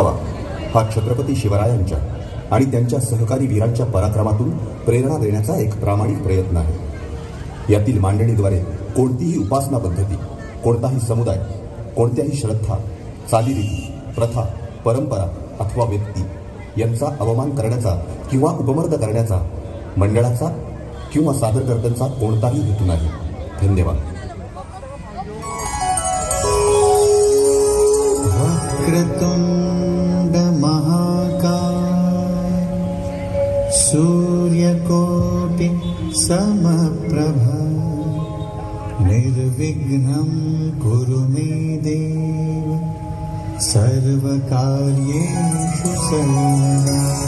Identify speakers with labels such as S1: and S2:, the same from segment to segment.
S1: देखावा हा छत्रपती शिवरायांच्या आणि त्यांच्या सहकारी वीरांच्या पराक्रमातून प्रेरणा देण्याचा एक प्रामाणिक प्रयत्न आहे. यातील मांडणीद्वारे कोणतीही उपासना पद्धती कोणताही समुदाय कोणत्याही श्रद्धा चालीरीती प्रथा परंपरा अथवा व्यक्ती यांचा अवमान करण्याचा किंवा उपमर्द करण्याचा मंडळाचा किंवा सादरकर्त्यांचा कोणताही हेतू नाही. धन्यवाद.
S2: वक्रतुण्ड समप्रभा। निर्विघ्नं कुरु मे देव। सर्वकार्येषु सर्वदा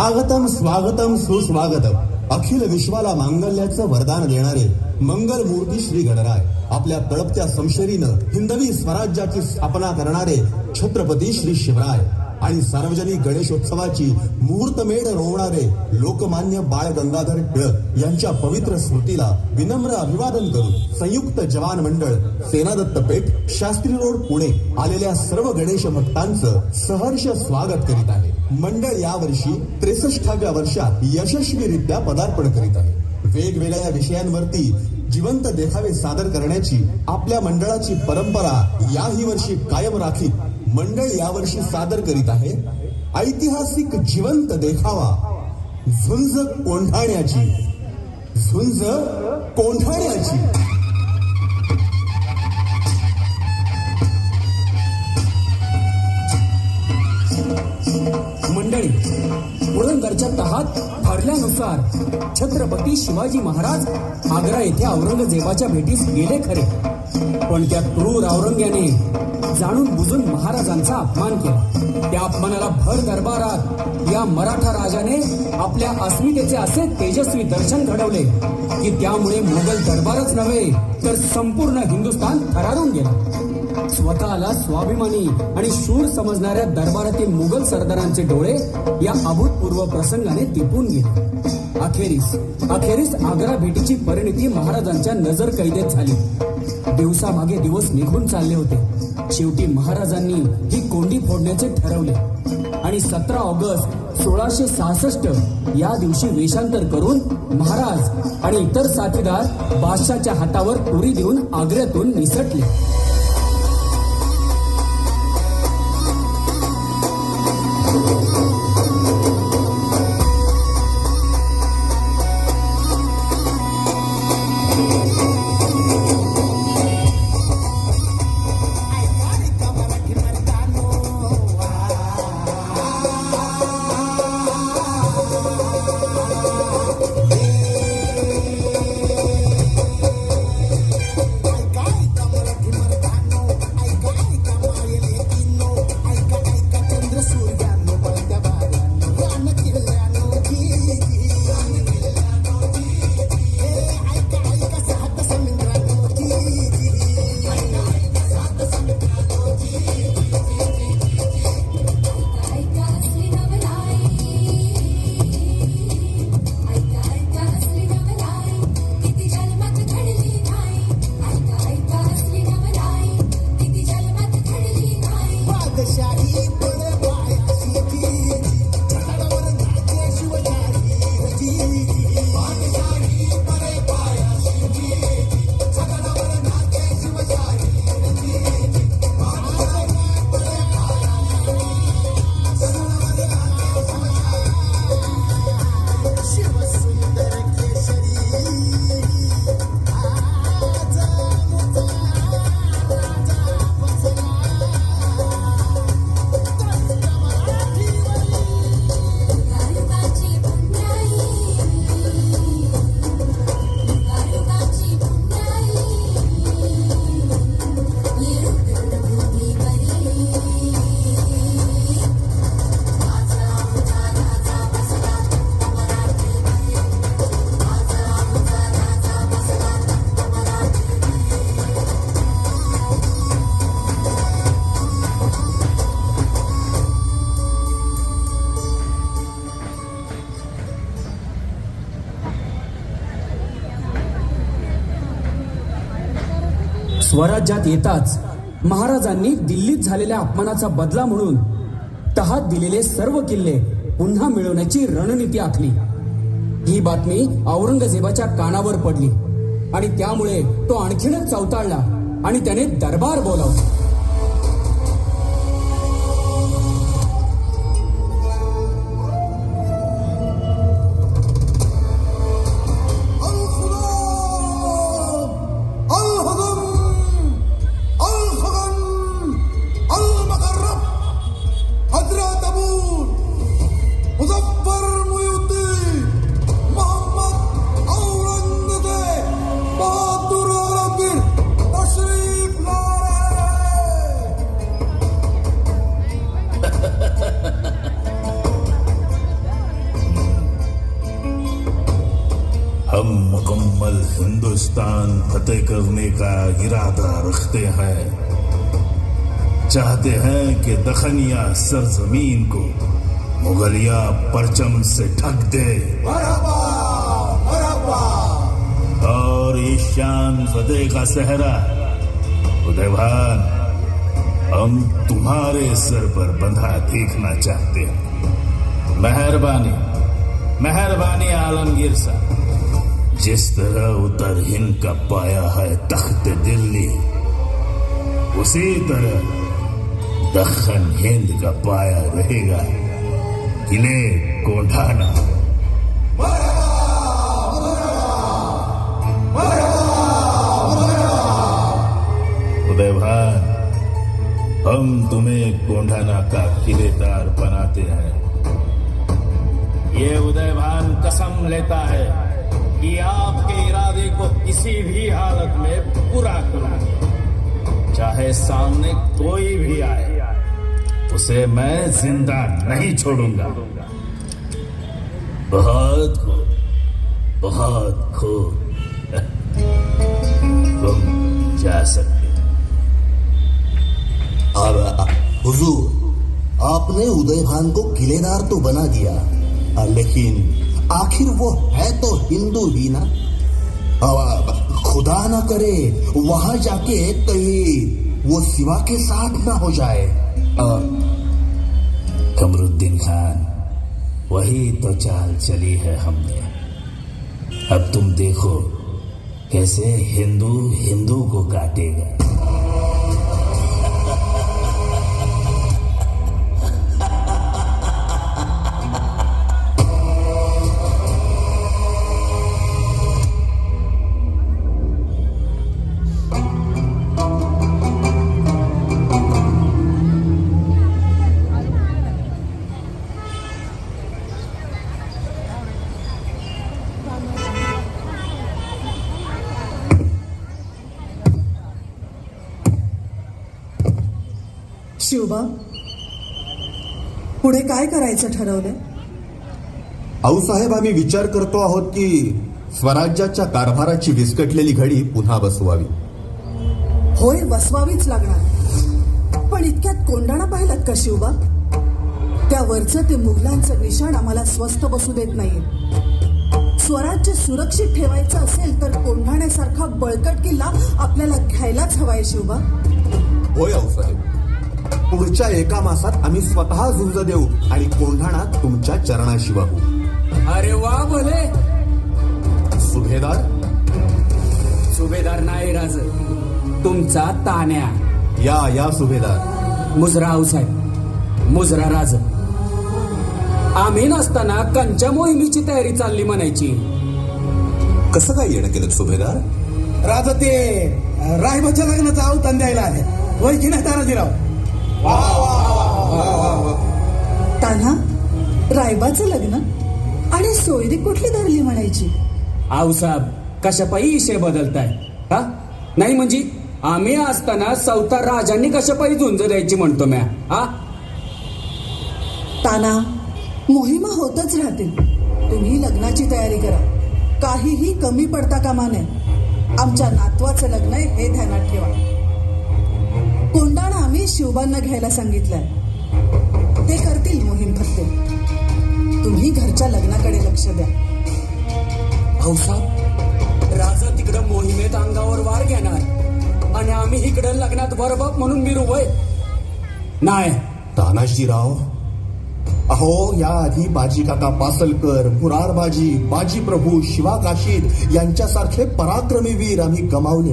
S3: आगतम स्वागतम सुस्वागतम। अखिल विश्वाला मांगल्याचं वरदान देणारे मंगल मूर्ती श्री गणराय आपल्या तळपत्या संशरीनं हिंदवी स्वराज्याची स्थापना करणारे छत्रपती श्री शिवराय। आणि सार्वजनिक गणेशोत्सवाची मुहूर्तमेढ रोवणारे लोकमान्य बाळ गंगाधर टिळक यांच्या पवित्र स्मृतीला विनम्र अभिवादन करून संयुक्त जवान मंडळ सेनादत्त पेठ शास्त्री रोड पुणे आलेल्या सर्व गणेश भक्तांचं सहर्ष स्वागत करीत आहे. मंडळ यावर्षी त्रेसष्टाव्या वर्षात यशस्वीरित्या पदार्पण करीत आहे. वेगवेगळ्या विषयांवरती जिवंत देखावे सादर करण्याची आपल्या मंडळाची परंपरा याही वर्षी कायम राखीत मंडळ यावर्षी सादर करीत आहे ऐतिहासिक जिवंत देखावा. झुंज कोंढाण्याची. झुंज कोंढाण्याची.
S4: मंडळी पुरंदरच्या तहात ठरल्यानुसार छत्रपती शिवाजी महाराज आग्रा येथे औरंगजेबाच्या भेटीस गेले खरे. पण त्या क्रूर औरंग्याने जाणून बुजून महाराजांचा अपमान केला. त्या अपमानाला भर दरबारात या मराठा राजाने आपल्या अस्मितेचे असे तेजस्वी दर्शन घडवले की त्यामुळे मुघल दरबारच नव्हे तर संपूर्ण हिंदुस्थान थरारून गेला. स्वतःला स्वाभिमानी आणि शूर समजणाऱ्या दरबारातील मुघल सरदारांचे डोळे या अभूतपूर्व प्रसंगाने दिपून गेले. अखेरीस अखेरीस आग्रा भेटीची परिणिती महाराजांच्या नजर कैदेत झाली. दिवसामागे दिवस निघून चालले होते. शेवटी महाराजांनी ही कोंडी फोडण्याचे ठरवले. आणि सतरा ऑगस्ट सोळाशे सहासष्ट या दिवशी वेषांतर करून महाराज आणि इतर साथीदार बादशाच्या हातावर तुरी देऊन आग्र्यातून निसटले. स्वराज्यात येताच
S5: महाराजांनी दिल्लीत झालेल्या अपमानाचा बदला म्हणून तहात दिलेले सर्व किल्ले पुन्हा मिळवण्याची रणनीती आखली. ही बातमी औरंगजेबाच्या कानावर पडली आणि त्यामुळे तो आणखीनच चवताळला आणि त्याने दरबार बोलावला.
S6: हिंदुस्तान फतेह करने का इरादा रखते हैं। चाहते हैं कि दखनिया सरजमीन को मुगलिया परचम से ढक दे। और ईशान फतेह का सहरा उदयभान हम तुम्हारे सर पर बंधा देखना चाहते हैं। मेहरबानी मेहरबानी आलमगीर साहब। जिस तरह उतर हिंद का पाया है तख्त दिल्ली, उसी तरह दखन हिंद का पाया रहेगा किले कोंढाना। उदय हम तुम्हें कोंढाना का किलेदार बनाते हैं। ये उदयभान कसम लेता है। कि आपके इरादे को किसी भी हालत में पूरा करूँगा चाहे सामने कोई भी आए, उसे मैं ज़िंदा नहीं छोड़ूँगा। बहुत खूब बहुत खूब तुम जा सकते
S3: अब हुजूर, आपने उदय भान को किलेदार तो बना दिया, लेकिन आखिर वो है तो हिंदू ही ना? खुदा ना करे, वहाँ जाके कहीं वो सिवा के साथ ना हो जाए।
S6: कमरुद्दीन खान, वही तो चाल चली है हमने। अब तुम देखो, कैसे हिंदू हिंदू को काटेगा।
S7: शिवबा पुढे काय करायचं ठरवलंय?
S3: आऊसाहेब आम्ही विचार करतो आहोत की स्वराज्याच्या कारभाराची विस्कटलेली घडी पुन्हा बसवावी.
S7: होय बसवावीच लागणार. पण इतक्यात कोंडाणा पाहिलात का शिवबा त्यावरचं ते मुघलांचं निशाण आम्हाला स्वस्त बसू देत नाहीये. स्वराज्य सुरक्षित ठेवायचं असेल तर कोंढाण्यासारखा बळकट किल्ला आपल्याला घ्यायलाच हवाय शिवबा
S3: होय आऊसाहेब पुढच्या एका मासात आम्ही स्वतः झुंज देऊ आणि कोंढाणा तुमच्या चरणाशी वाहू.
S5: अरे वा भले.
S3: सुभेदार?
S5: सुभेदार नाही राज. तुमचा तान्या
S3: या या सुभेदार.
S5: मुजरा आऊसाहेब मुजरा राज. आम्ही नसताना कंच्या मोहिमेची तयारी चालली म्हणायची.
S3: कसं काय येणं केलं सुभेदार?
S8: राजा ते रायबाच्या लग्नाचा अवतान द्यायला की नाही तानाजीराव.
S7: तान्हा रायबाचं लग्न आणि सोयरी कुठली धरली म्हणायची?
S5: आऊसाहेब कशापायी विषय बदलताय? हा? नाही म्हणजे आम्ही असताना चौथा राजांनी कशापायी झुंज द्यायची म्हणतो म्या? हा?
S7: ताना मोहिमा होतच राहतील. तुम्ही लग्नाची तयारी करा. काहीही कमी पडता कामा नये. आमच्या नातवाचं लग्न आहे हे ध्यानात ठेवा. आम्ही शिवबांना घ्यायला सांगितलंय. ते करतील मोहीम फत्ते तुम्ही घरच्या लग्नाकडे लक्ष द्या.
S5: भाऊसाहेब राजा तिकडं मोहिमेत अंगावर वार घेणार आणि आम्ही इकडे लग्नात बरोबर म्हणून मी रुवय. नाही
S3: तानाजीराव. अहो या आधी बाजी काका पासलकर मुरारबाजी बाजी प्रभू शिवा काशीद यांच्यासारखे पराक्रमी वीर आम्ही गमावले.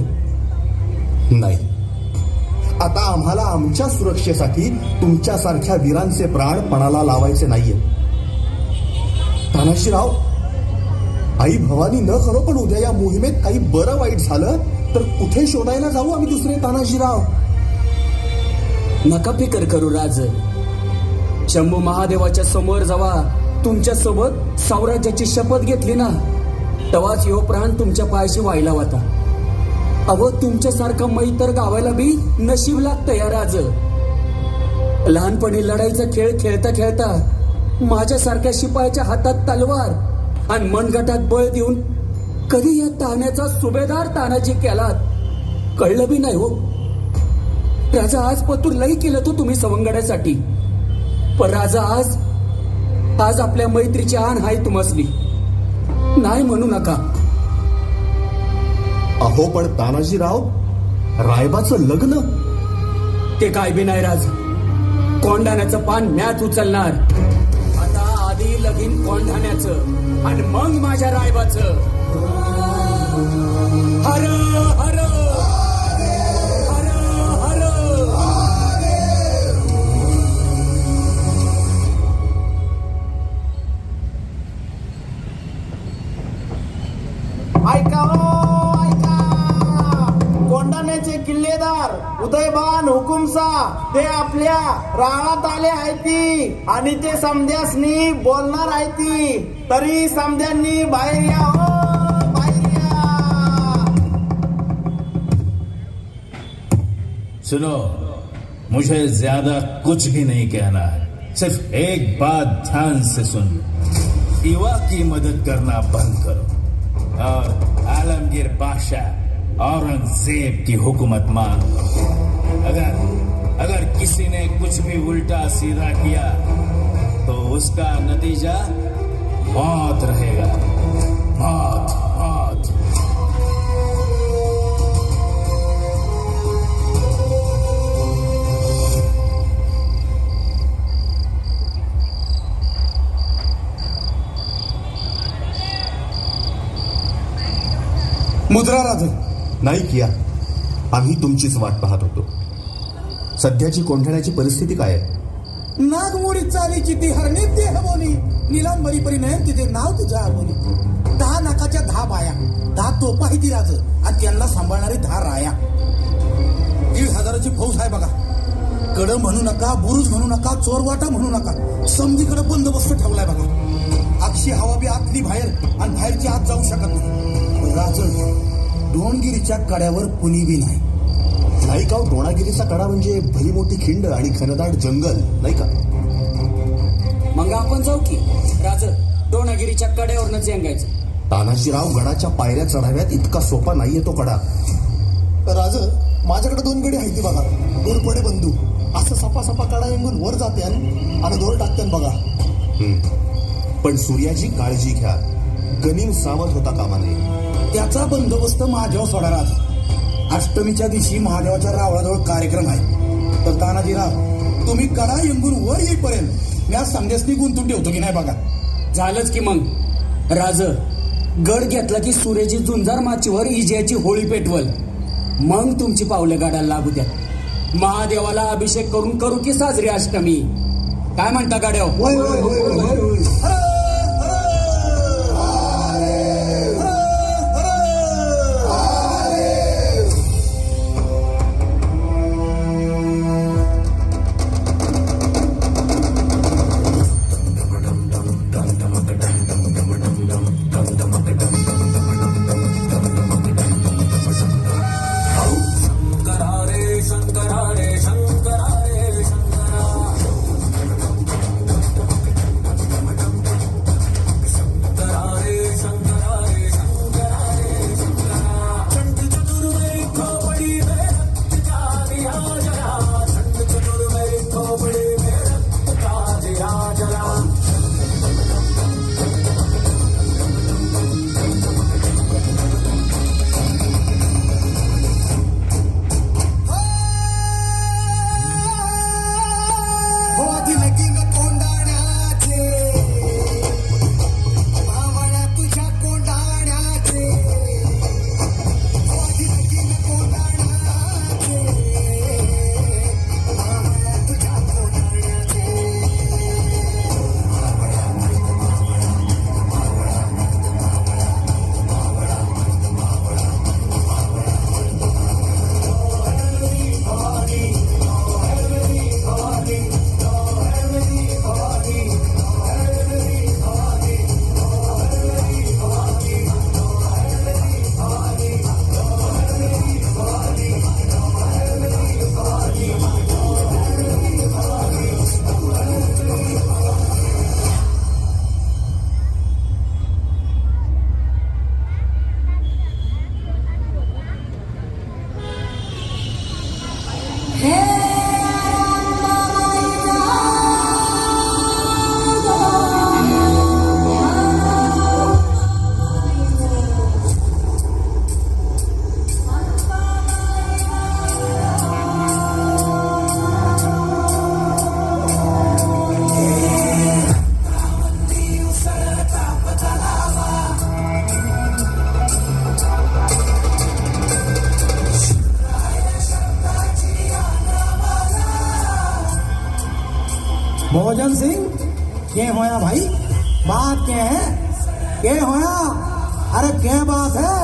S3: नाही. आता आम्हाला आमच्या सुरक्षेसाठी तुमच्यासारख्या वीरांचे प्राण पणाला लावायचे नाहीये. तानाजीराव आई भवानी न खरो पण उद्या या मोहिमेत काही बरं वाईट झालं तर कुठे शोधायला जाऊ आम्ही दुसरे तानाजीराव?
S5: नका फिकर करू राज. शंभू महादेवाच्या समोर जावा. तुमच्यासोबत साम्राज्याची शपथ घेतली ना. तवाच यो प्राण तुमच्या पायाशी व्हायला होता. अव तुमच्यासारखं मै तर गावायला बी नशीब लागतं या राज. लहानपणी लढाईचा खेळ खेळता खेळता माझ्यासारख्या शिपायाच्या हातात तलवार आणि मनगटात बळ देऊन कधी या ताण्याचा सुभेदार तानाजी केलात? कळलं बी नाही हो. राजा आज पतूर लई केलं तो तुम्ही सवंगण्यासाठी पण राजा आज आज आपल्या मैत्रीची आण हाय तुमसली नाही म्हणू नका.
S3: अहो पण तानाजीराव रायबाचं लग्न?
S5: ते काय बी नाही राज. कोंढाण्याचं पान म्याच उचलणार. आता आधी लगीन कोंढाण्याचं आणि मग माझ्या रायबाचं. हर हर हर
S9: उदयबान हुकुमसा. ते आपल्या राळात आले आहेत आणि ते समध्यासनी बोलणार आहेत तरी समध्यांनी बाहेर या हो बाहेर या.
S6: सुनो मुझे ज्यादा कुछ भी नहीं कहना है। सिर्फ एक बात ध्यान से सुन युवा की मदद करना बंद करो। और आलमगीर बादशाह औरंगज़ेब की हुकूमत मान अगर अगर किसी ने कुछ भी उल्टा सीधा किया तो उसका नतीजा मौत रहेगा। मौत मौत।
S8: मुद्रा राज
S3: नाही किया आम्ही तुमचीच वाट पाहत होतो. सध्याची कोंढाण्याची परिस्थिती काय आहे?
S8: नागमोडी चालीची ती हरणी ते हवोनी निलांबरी परी नयन तिथे नाव तुझ्या हवोनी दहा नाकाच्या दहा बाया दहा तोपा ही ती राज आणि त्यांना सांभाळणारी दहा राया. दीड हजाराची फौज आहे बघा. कड म्हणू नका बुरुज म्हणू नका चोरवाटा म्हणू नका. समजीकडे बंदोबस्त ठेवलाय बघा. अक्षी हवा बी आतली बाहेर आणि बाहेरची आत जाऊ शकत नाही. राज दोनगिरीच्या कड्यावर कुणी बी नाही.
S3: नाही का द्रोणागिरीचा कडा म्हणजे भली मोठी खिंड आणि घनदाट जंगल नाही का?
S5: मग आपण जाऊ की. राज दोनागिरीच्या कड्यावरनच येंगायचं
S3: तानाजीराव गडाच्या पायऱ्या चढाव्यात इतका सोपा नाहीये तो कडा.
S10: राज माझ्याकडे दोन गडी आहेत बघा. दोरपडे बंधू. असं सपा सपा कडा येऊन वर जाते आणि दोर टाकते बघा.
S3: पण सूर्याची काळजी घ्या. गनिम सावध होता कामा नये.
S8: त्याचा बंदोबस्त महादेव सोडा राज अष्टमीच्या दिवशी महादेवाच्या रावळाजवळ कार्यक्रम आहे. तर तानाजीराव तुम्ही कडा येंगून वर येईपर्यंत मी आज संदेशनी गुंतून ठेवतो की नाही बघा?
S5: झालंच की मग. राज गड घेतला की सूर्याची झुंजार माचीवर इजयाची होळी पेटवल. मग तुमची पावलं गाडायला लागू द्या. महादेवाला अभिषेक करून करू की साजरी अष्टमी? काय म्हणता गाड्या
S8: के होया अरे क्या बात है?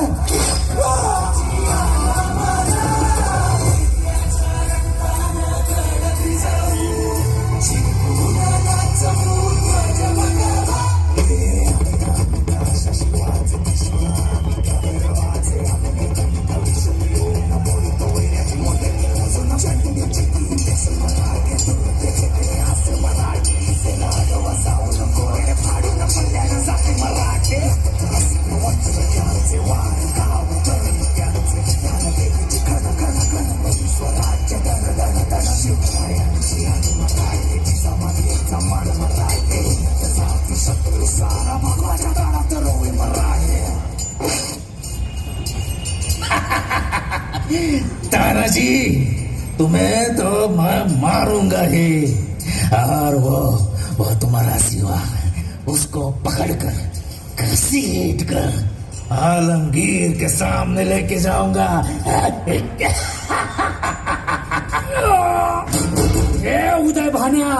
S6: घसीट आलमगीर के सामने लेके जाऊंगा।
S5: ए उदय भान्या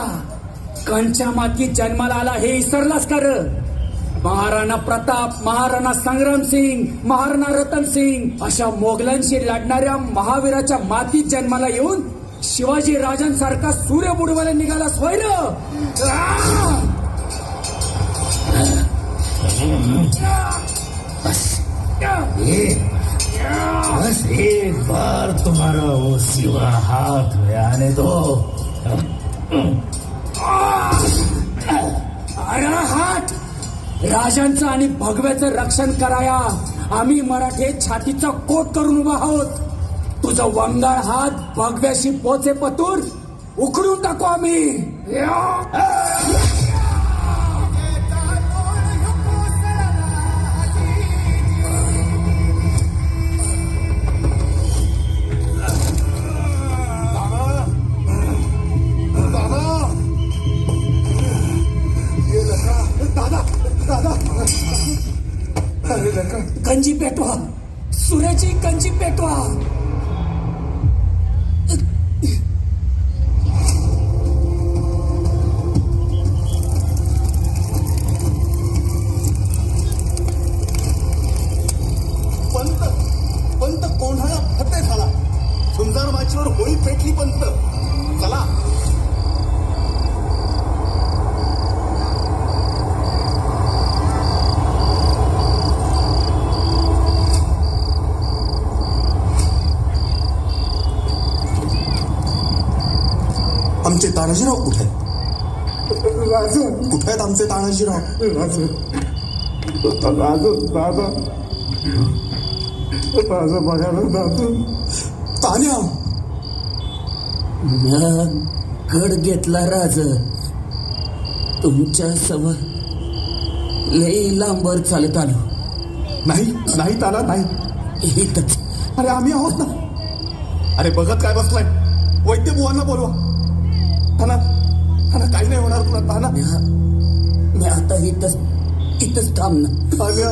S5: कंच्या मातीत जन्माला आला हे विसरलास कर। महाराणा प्रताप महाराणा संग्राम सिंग महाराणा रतन सिंग अशा मोगलांशी लढणाऱ्या महावीराच्या मातीत जन्माला येऊन शिवाजी राजांसारखा सूर्य बुडवायला निघाला स्वयं
S6: बस एक बस एक बार तुम्हारा वो सिवा हाथ में आने दो
S5: अरे हात राजांचं आणि भगव्याचं रक्षण कराया. आम्ही मराठे छातीचा कोट करून उभा आहोत. तुझा वंगाळ हात भगव्याशी पोचे पतूर उखडून टाकू आम्ही. कंजी पेटवा. सुरेची कंजी पेटवा.
S10: पंत पंत कोंढाळा फते झाला. सुंदर माचीवर होळी पेटली पंत चला आमचे तानाजीराव कुठे? आहेत कुठे आहेत आमचे तानाजीराव?
S11: राजू दादा माझं बघायला
S10: तान्या
S5: गड घेतला राज. तुमच्यासमोर लई लांबर चालत आलो.
S10: नाही नाही ताना नाही.
S5: इथंच.
S10: अरे आम्ही आहोत ना. अरे बघत काय बसलाय? वैद्य बुवांना बोलवा. ताना काही नाही होणार तुला ताना
S5: मी आता इथंच इथंच थांबणार.
S10: तान्या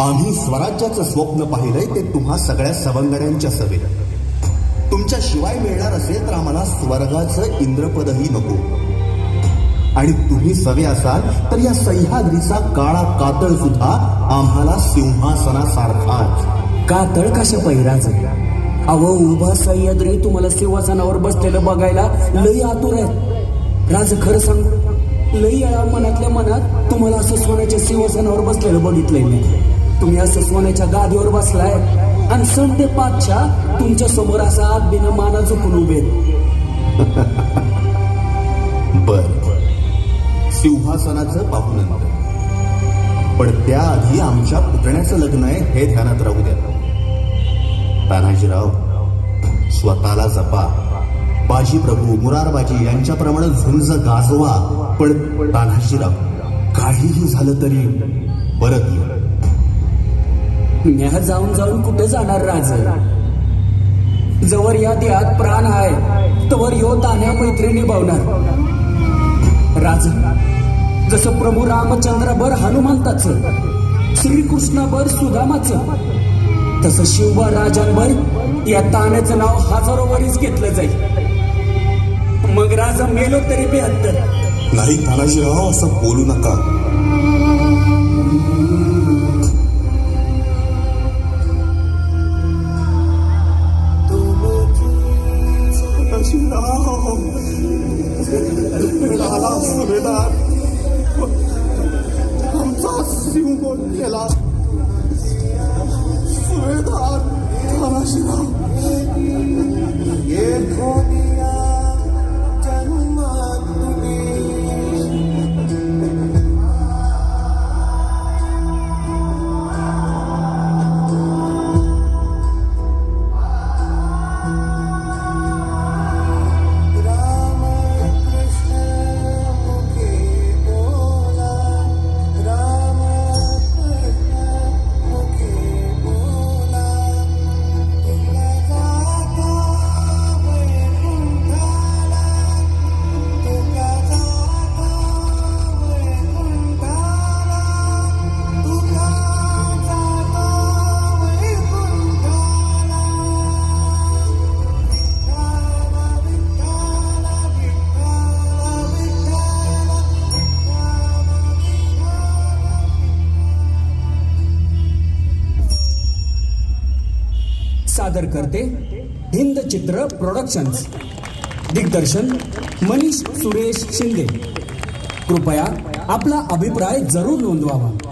S3: आम्ही स्वराज्याचं स्वप्न पाहिलंय ते तुम्हा सगळ्या सवंगड्यांच्या सवे तुमच्या शिवाय मिळणार असेल तर आम्हाला स्वर्गाचं इंद्रपदही नको. आणि तुम्ही सवे असाल तर या सह्याद्रीचा काळा कातळ सुद्धा आम्हाला सिंहासनासारखाच
S5: कातळ कशा पहिराच अव उभा सह्याद्री तुम्हाला सिंहासनावर बसलेलं बघायला लई आतुर आहेत राज खरं सांग लई मनातल्या मनात तुम्हाला असं सोन्याच्या सिंहासनावर बसलेलं बघितलंय मी. तुम्ही असं सोन्याच्या गादीवर बसलाय आणि सण ते पाचच्या तुमच्यासमोर असा आत बिना माना झोपून उभे
S3: बर. सिंहासनाचं पाहू नंतर. पण त्याआधी आमच्या पुतण्याचं लग्न आहे हे ध्यानात राहू द्या. तानाजीराव स्वतःला जपा.
S10: बाजी प्रभू मुरारबाजी यांच्याप्रमाणे झुंज गाजवा. पण तानाजीराव काहीही झालं तरी परत ये
S5: जाऊन जाऊन कुठे जाणार राज? जवर या देहात प्राण आहे. तवर यो तान्या मैत्रिणी निभावणार राज जसं प्रभू रामचंद्राबर हनुमंताच श्रीकृष्णाबर सुदामाचं तसं शिवबा राजांवर या ताण्याचं नाव हजारो वरीच घेतलं जाईल. मग राजा मेलो तरी बेहत्तर
S10: नाही तानाजीराव असं बोलू नका.
S5: सादर करते हिंद चित्र प्रोडक्शन्स दिग्दर्शन मनीष सुरेश शिंदे. कृपया आपला अभिप्राय जरूर नोंदवावा.